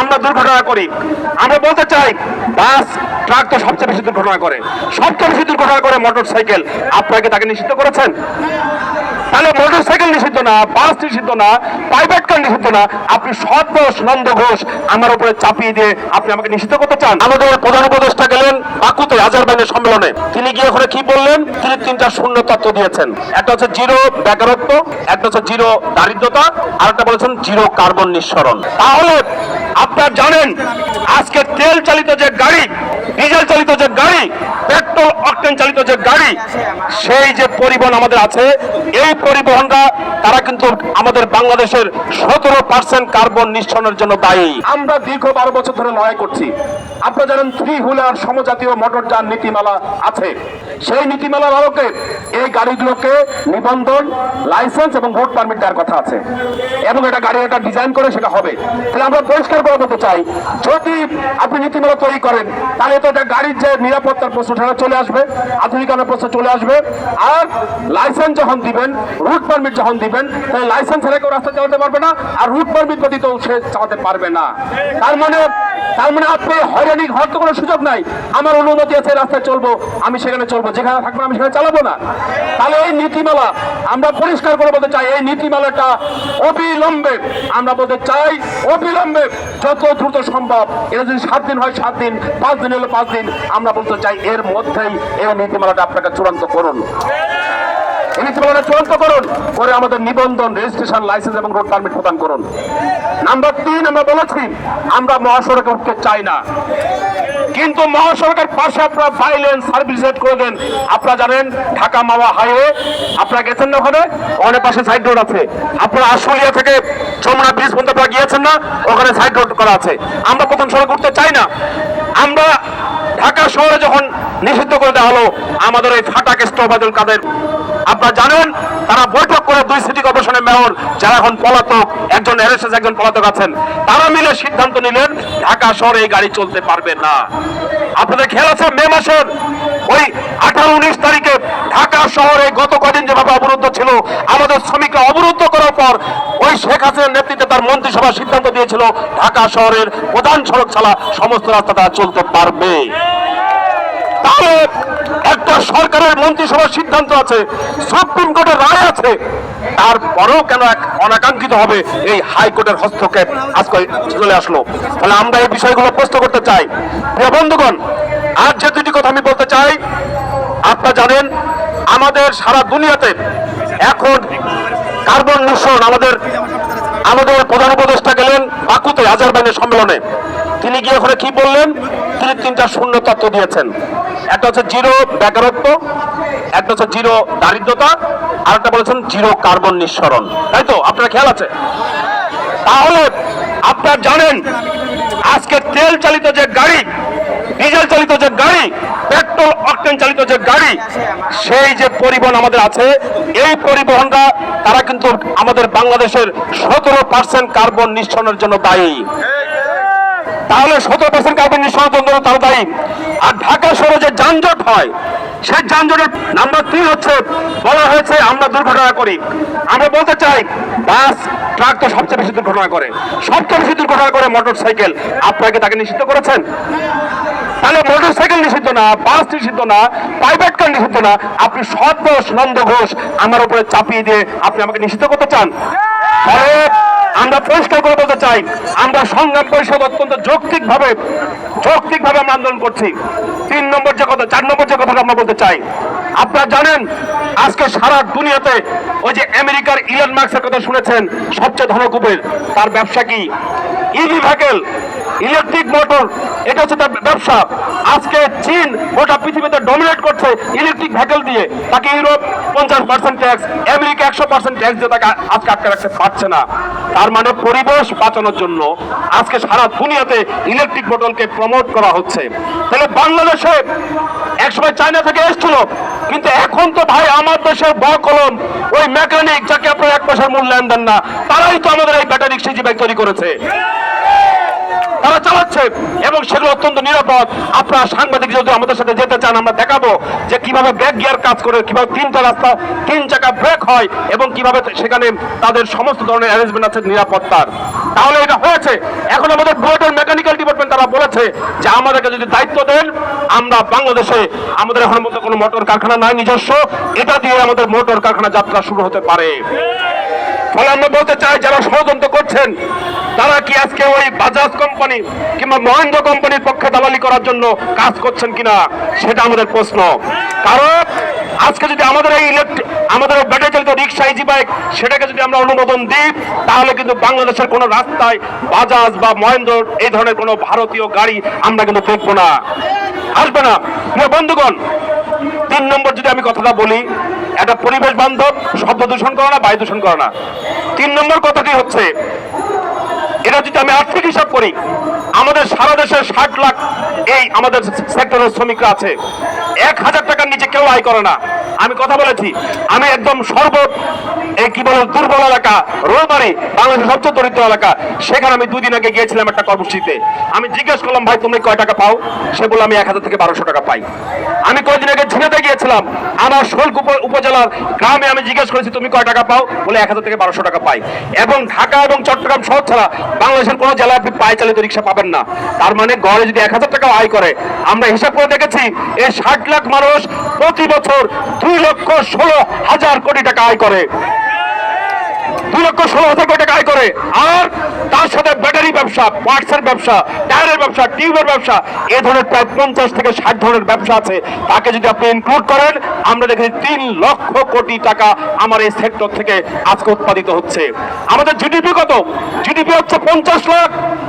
আমরা দুর্ঘটনা করি। আমরা বলতে চাই, বাস, ট্রাক তো সবচেয়ে বেশি দুর্ঘটনা করে। সবচেয়ে বেশি দুর্ঘটনা করে মোটর সাইকেল আপনাকে তাকে নিষিদ্ধ করেছেন? তাহলে মোটর সাইকেল নিষিদ্ধ না, বাস নিষিদ্ধ না, প্রাইভেট কার নিষিদ্ধ না। আপনি সৎ ঘোষ নন্দ ঘোষ, আমার উপরে চাপিয়ে দিয়ে আপনি আমাকে নিষিদ্ধ করতে চান? আমাদের প্রধান উপদেষ্টা গেলেন বাকুতে আজারবাইনের সম্মেলনে। তিনি গিয়ে ওখানে কি বললেন? তিনি তিনটা শূন্য তত্ত্ব দিয়েছেন। একটা হচ্ছে জিরো বেকারত্ব, একটা হচ্ছে জিরো দারিদ্রতা আর একটা বলেছেন জিরো কার্বন নিঃসরণ। তাহলে আপনারা জানেন, আজকে তেল চালিত যে গাড়ি, ডিজেল চালিত যে গাড়ি, পেট্রোল, অকটেন চালিত যে গাড়ি, সেই যে পরিবহন আমাদের আছে, এই পরিবহনটা তারা কিন্তু আমাদের বাংলাদেশের সতেরো পার্সেন্ট কার্বন নিঃসরণের জন্য দায়ী। আমরা দীর্ঘ বারো বছর ধরে লড়াই করছি। আপনারা জানেন থ্রি হুইলার সমজাতীয় মোটর যান নীতিমালা আছে। সেই নীতিমালার আলোকে এই গাড়িগুলোকে নিবন্ধন লাইসেন্স এবং ভোট পারমিট দেওয়ার কথা আছে। এবং এটা গাড়ি একটা ডিজাইন করে, সেটা হবে। তাহলে আমরা পরিষ্কার করে বলতে চাই। যদি আপনি নীতিমালা তৈরি করেন, তাহলে তো এটা গাড়ির যে নিরাপত্তার প্রশ্ন, সেটা চলে আসবে আধুনিকরণের প্রশ্ন চলে আসবে। আর লাইসেন্স যখন দিবেন রুট পারমিট যখন দিবেন, তাহলে লাইসেন্স ছাড়া কেউ রাস্তা চালাতে পারবে না, আর রুট পারমিট ব্যতীত সে চালাতে পারবে না। তার মানে তার মানে আপনি হয়রানি হওয়ার তো কোনো সুযোগ নাই। আমার অনুমতি আছে, রাস্তায় চলবো, আমি সেখানে চলবো, যেখানে থাকব, আমি সেখানে চালাবো না। তাহলে এই নীতিমালা আমরা পরিষ্কার করে বলতে চাই, এই নীতিমালাটা অবিলম্বে, আমরা বলতে চাই অবিলম্বে যত দ্রুত সম্ভব, এটা যদি সাত দিন হয়, সাত দিন, পাঁচ দিন হলে পাঁচ দিন, আমরা বলতে চাই এর মধ্যেই এই নীতিমালাটা আপনাকে চূড়ান্ত করুন। নীতিমালাটা চূড়ান্ত করুন। করে আমাদের নিবন্ধন রেজিস্ট্রেশন লাইসেন্স এবং রোড পারমিট প্রদান করুন। নাম্বার তিন আমরা বলেছি, আমরা মহাসড়কে উঠতে চাই না। কিন্তু মহাসড়কের পাশে আপনারা বাইলেন সার্ভিস রেট করে দেন। আপনারা জানেন, ঢাকা মাওয়া হাইওয়ে আপনারা গেছেন না ওখানে? ওখানে পাশে সাইড রোড আছে। আপনারা আশুলিয়া থেকে যমুনা ব্রিজ পর্যন্ত আপনারা গিয়েছেন না? ওখানে সাইড রোড করা আছে। আমরা প্রথম সড়ক উঠতে চাই না। আমরা ঢাকা শহরে যখন নিষিদ্ধ করে দেওয়া হলো, আমাদের ওই ফাটাক স্টোবাদুল কাদের। আপনারা জানেন, তারা বৈঠক করে দুই সিটি কর্পোরেশনের মেয়র, যারা এখন পলাতক, একজন এরএসএস একজন পলাতক আছেন, তারা মিলে সিদ্ধান্ত নিলেন, ঢাকা শহরে এই গাড়ি চলতে পারবে না। আপনাদের খেয়াল আছে, মে মাসের ওই আঠারো, উনিশ তারিখে শহরে গত কদিন যেভাবে অবরুদ্ধ ছিল, আমাদের শ্রমিকরা অবরুদ্ধ করার পর ওই শেখ হাসিনার নেতৃত্বে তার মন্ত্রিসভা সিদ্ধান্ত দিয়েছিল, ঢাকা শহরের প্রধান সড়ক ছাড়া সমস্ত রাস্তা তারা চলতে পারবে। তাহলে একটা সরকারের মন্ত্রিসভার সিদ্ধান্ত আছে, সুপ্রিম কোর্টের রায় আছে, তারপরেও কেন এক অনাকাঙ্ক্ষিত হবে এই হাইকোর্টের হস্তক্ষেপ? আজকে চলে আসলো। তাহলে আমরা এই বিষয়গুলো প্রশ্ন করতে চাই। প্রিয় বন্ধুগণ, আর যে দুটি কথা আমি বলতে চাই, আপনারা জানেন আমাদের সারা দুনিয়াতে এখন কার্বন নিঃসরণ আমাদের আমাদের প্রধান উপদেষ্টা গেলেন বাকুতে আজারবাইনের সম্মেলনে। তিনি গিয়ে ওখানে কি বললেন? তিনি তিনটা শূন্য তত্ত্ব দিয়েছেন। একটা হচ্ছে জিরো বেকারত্ব, একটা হচ্ছে জিরো দারিদ্রতা, আর একটা বলেছেন জিরো কার্বন নিঃসরণ। তাই তো? আপনার খেয়াল আছে? তাহলে আপনার জানেন, আজকে তেল চালিত যে গাড়ি ডিজেল চালিত যে গাড়ি, পেট্রোল অকটেন চালিত যে গাড়ি, সেই যে পরিবহন আমাদের আছে, এই পরিবহনটা তারা কিন্তু আমাদের বাংলাদেশের সতেরো পার্সেন্ট কার্বন নিঃসরণের জন্য দায়ী। তাহলে সতেরো পার্সেন্ট কার্বন নিঃসরণের জন্য তারা দায়ী। আর ঢাকা শহরে যে যানজট হয়, সেই যানজটের নাম্বার তিন হচ্ছে, বলা হয়েছে আমরা দুর্ঘটনা করি। আমরা বলতে চাই, বাস, ট্রাক তো সবচেয়ে বেশি দুর্ঘটনা করে। সবচেয়ে বেশি দুর্ঘটনা করে মোটর সাইকেল আপনাকে তাকে নিষিদ্ধ করেছেন? তাহলে মোটর সাইকেল নিষিদ্ধ না বাস নিষিদ্ধ না প্রাইভেট কার নিষিদ্ধ না। আপনি সৎ ঘোষ নন্দ ঘোষ, আমার উপরে চাপিয়ে দিয়ে আপনি আমাকে নিষিদ্ধ করতে চান? আমরা পরিষ্কার করে বলতে চাই, আমরা সংগ্রাম পরিষদ অত্যন্ত যৌক্তিক ভাবে যৌক্তিক ভাবে আমরা আন্দোলন করছি। তিন নম্বর যে কথা, চার নম্বর যে কথাটা আমরা বলতে চাই, আপনারা জানেন, আজকে সারা দুনিয়াতে ওই যে আমেরিকার ইলন মার্কসের কথা শুনেছেন, সবচেয়ে ধনকুবের, তার ব্যবসা কি? ইভি ভেহিকেল ইলেকট্রিক মোটর, এটা হচ্ছে তার ব্যবসা। আজকে চীন গোটা পৃথিবীতে ডমিনেট করছে ইলেকট্রিক ভেহিকেল দিয়ে। তাকে ইউরোপ পঞ্চাশ পার্সেন্ট ট্যাক্স আমেরিকা একশো পার্সেন্ট ট্যাক্স দিয়ে তাকে আজকে আটকে রাখতে পারছে না। তার মানে পরিবেশ বাঁচানোর জন্য আজকে সারা দুনিয়াতে ইলেকট্রিক মোটরকে প্রমোট করা হচ্ছে। তাহলে বাংলাদেশে একসময় চায়না থেকে এসেছিল, কিন্তু এখন তো ভাই আমার দেশের ব কলম, ওই মেকানিক যাকে আপনারা এক পয়সার মূল্যায়ন দেন না, তারাই তো আমাদের এই ব্যাটারি সিজি ব্যাগ তৈরি করেছে। তারা চালাচ্ছে এবং সেগুলো অত্যন্ত নিরাপদ। আপনারা সাংবাদিক যদি আমাদের সাথে যেতে চান, আমরা দেখাবো যে কীভাবে ব্যাক গিয়ার কাজ করে, কীভাবে তিনটা রাস্তা, তিন চাকা ব্রেক হয় এবং কীভাবে সেখানে তাদের সমস্ত ধরনের অ্যারেঞ্জমেন্ট আছে নিরাপত্তার। তাহলে এটা হয়েছে। এখন আমাদের বুয়েটের মেকানিক্যাল ডিপার্টমেন্ট তারা বলেছে যে আমাদেরকে যদি দায়িত্ব দেন, আমরা বাংলাদেশে আমাদের এখন মধ্যে কোনো মোটর কারখানা নাই নিজস্ব। এটা দিয়ে আমাদের মোটর কারখানা যাত্রা শুরু হতে পারে। ফলে আমরা বলতে চাই, যারা ষড়যন্ত্র করছেন তারা কি আজকে ওই বাজাজ কোম্পানি কিংবা মহেন্দ্র কোম্পানির পক্ষে দালালি করার জন্য কাজ করছেন কিনা, সেটা আমাদের প্রশ্ন। কারণ আজকে যদি আমাদের এই ইলেকট্রিক আমাদের ব্যাটারি চালিত রিক্সা ইজি বাইক সেটাকে যদি আমরা অনুমোদন দিই, তাহলে কিন্তু বাংলাদেশের কোনো রাস্তায় বাজাজ বা মহেন্দ্র এই ধরনের কোনো ভারতীয় গাড়ি আমরা কিন্তু দেখব না। আসবে না। প্রিয় বন্ধুগণ, তিন নম্বর যদি আমি কথাটা বলি একটা পরিবেশ বান্ধব, শব্দ দূষণ করে না, বায়ু দূষণ করে না। তিন নম্বর কথাটি হচ্ছে এটা যদি আমি আর্থিক হিসাব করি, আমাদের সারা দেশের ষাট লাখ এই আমাদের সেক্টরের শ্রমিকরা আছে। এক হাজার টাকার নিচে কেউ আয় করে না। আমি কথা বলেছি। আমি একদম সর্ব এই কি বলে, দুর্বল এলাকা রোলবাড়ি বাংলাদেশের সবচেয়ে দরিদ্র এলাকা। সেখানে আমি দুদিন আগে গিয়েছিলাম একটা কর্মসূচিতে। আমি জিজ্ঞেস করলাম, ভাই, তুমি কয় টাকা পাও? সে বলল, আমি এক হাজার থেকে বারোশো টাকা পাই। আমি কয়েকদিন আগে ঝিনাতে গিয়েছিলাম। আমার উপ- উপজেলার গ্রামে আমি জিজ্ঞেস করেছি, তুমি কয় টাকা পাও? বলে, এক হাজার থেকে বারোশো টাকা পাই। এবং ঢাকা এবং চট্টগ্রাম শহর ছাড়া বাংলাদেশের কোনো জেলায় আপনি পায়ে চালিত রিক্সা পাবেন না। তার মানে গড়ে যদি এক হাজার টাকা আয় করে, আমরা হিসাব করে দেখেছি, এই ষাট লাখ মানুষ প্রতি বছর দুই লক্ষ ষোলো হাজার কোটি টাকা আয় করে। দুই লক্ষ ষোলো হাজার কোটি টাকা আয় করে। আর তার সাথে ব্যাটারি ব্যবসা, পার্টসের ব্যবসা, টায়ারের ব্যবসা, টিউবের ব্যবসা, এ ধরনের প্রায় পঞ্চাশ থেকে ষাট ধরনের ব্যবসা আছে। তাকে যদি আপনি ইনক্লুড করেন, আমরা দেখেছি তিন লক্ষ কোটি টাকা আমার এই সেক্টর থেকে আজকে উৎপাদিত হচ্ছে। আমাদের জিডিপি কত? জিডিপি হচ্ছে পঞ্চাশ লাখ।